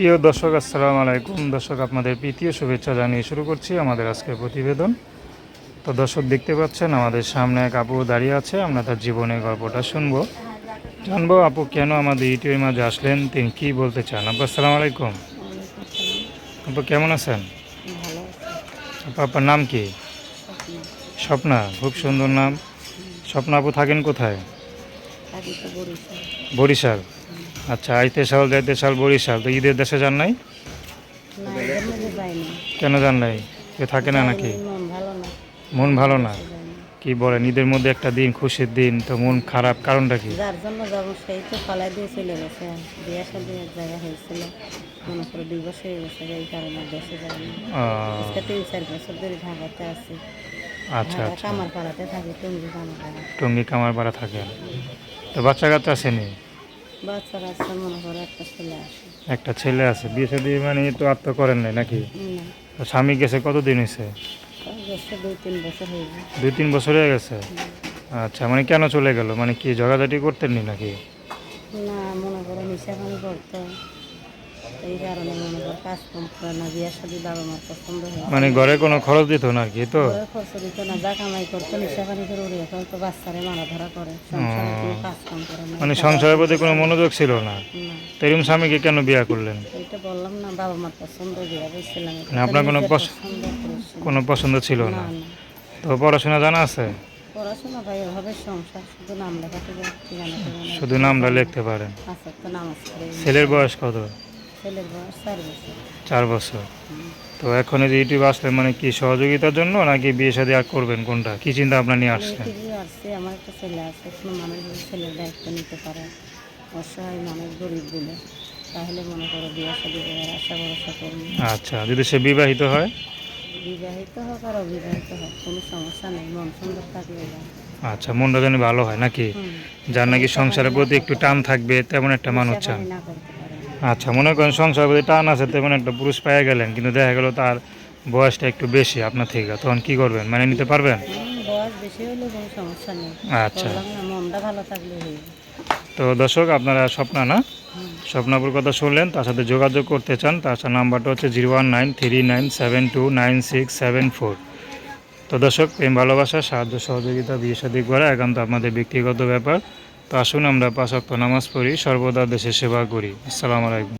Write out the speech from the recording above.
প্রিয় দর্শক আসসালামু আলাইকুম। দর্শক আপনাদের প্রীতীয় শুভেচ্ছা জানিয়ে শুরু করছি আমাদের আজকের প্রতিবেদন। তো দর্শক দেখতে পাচ্ছেন আমাদের সামনে এক আপু দাঁড়িয়ে আছে। আমরা তার জীবনের গল্পটা শুনব। জানব আপু কেন আমাদের ইউটিউবের মাঝে আসলেন? তিনি কি বলতে চান? আপু আসসালামু আলাইকুম। আপু কেমন আছেন? আপু আপনার নাম কি? স্বপ্না খুব সুন্দর নাম। স্বপ্না আপু থাকেন কোথায়? বরিশাল। আচ্ছা আইতে সাল যাইতে সাল বরিশাল তো ঈদের দেশে যান নাই? কেন যান নাই? থাকে না নাকি? মন ভালো না। কি বলেন ঈদের মধ্যে একটা দিন খুশির দিন তো মন খারাপ কারণটা কি? যার জন্য যাব সেই তো পালাই দিয়ে চলে গেছে। বিয়ে শাদী এক জায়গা হয়েছিল মনে করে দুই বছর হয়ে গেছে এই কারণে দেশে যাইনি আজকে তিন চার বছর ধরে ঢাকাতে আছি। আচ্ছা ঢাকা আচ্ছা। কামার পাড়াতে থাকি টঙ্গি কামার পাড়া টঙ্গি কামারপাড়া থাকেন তো বাচ্চা কাচ্চা আসেনি বাচ্চারা আছে মনে করে একটা ছেলে আসে একটা ছেলে আছে। বিয়ে সাথে মানে তো আত্ম করেন নাই নাকি? না। তো স্বামী গেছে কতদিন হয়েছে দুই তিন বছর হয়ে গেছে। দুই তিন বছর হয়ে গেছে? আচ্ছা মানে কেন চলে গেল? মানে কি ঝগাঝাটি করতেন নি নাকি? না মনে করো নিশা করতো। এই কারণে মনে করো কাজ কম করে না বিয়ের সাথে বাবা মার পছন্দ হয়। মানে ঘরে কোনো খরচ দিত না কি তো? খরচ দিত না যা কামাই করতো নিশা পানি করে উড়ে এখন তো বাচ্চারে মারা ধরা করে সংসারে কোনো কাজ কাম করে না। মানে সংসারের প্রতি কোনো মনোযোগ ছিল না? না। তো এরকম স্বামীকে কেন বিয়ে করলেন? বললাম না বাবা মার পছন্দ বিয়ে বলছিলাম আপনার কোনো পছন্দ কোনো পছন্দ ছিল না? তো পড়াশোনা জানা আছে? পড়াশোনা ভাই এভাবে সংসার শুধু নাম লেখাতে নামটা লিখতে পারেন। আচ্ছা তো ছেলের বয়স কত? ছেলের বয়স চার বছর। চার বছর। তো এখন এই যে ইউটিউব আসলেন মানে কি সহযোগিতার জন্য নাকি বিয়ে সাথে আর করবেন কোনটা? কি চিন্তা আপনার নিয়ে আসছে আমার একটা ছেলে আছে কোনো মানুষ ছেলের দায়িত্ব নিতে পারে। অসহায় মানুষ গরিব বলে। তাহলে মনে করো বিয়ে শাদী করার আশা ভরসা করব আচ্ছা যদি সে বিবাহিত হয়? বিবাহিত হোক আর অবিবাহিত হোক কোনো সমস্যা নেই মন সুন্দর থাকলে আচ্ছা মনটা যেন ভালো হয় নাকি? যার নাকি সংসারের প্রতি একটু টান থাকবে তেমন একটা মানুষ চান না। করতে। পারে আচ্ছা মনে করেন সংসার প্রতি টান আছে তেমন একটা পুরুষ পেয়ে গেলেন কিন্তু দেখা গেল তার বয়সটা একটু বেশি আপনার থেকে। তখন কি করবেন? মানে নিতে পারবেন? আচ্ছা। তো দর্শক আপনারা স্বপ্না না। স্বপ্নাপুর কথা শুনলেন তার সাথে যোগাযোগ করতে চান তার সাথে নাম্বারটা হচ্ছে zero one nine three nine seven two nine six seven four. তো দর্শক প্রেম ভালোবাসা সাহায্য সহযোগিতা বিয়ে সাদী করা একান্ত আপনাদের ব্যক্তিগত ব্যাপার। তো আসুন আমরা পাঁচ অক্ট নামাজ পড়ি সর্বদা দেশের সেবা করি। আসসালামু আলাইকুম।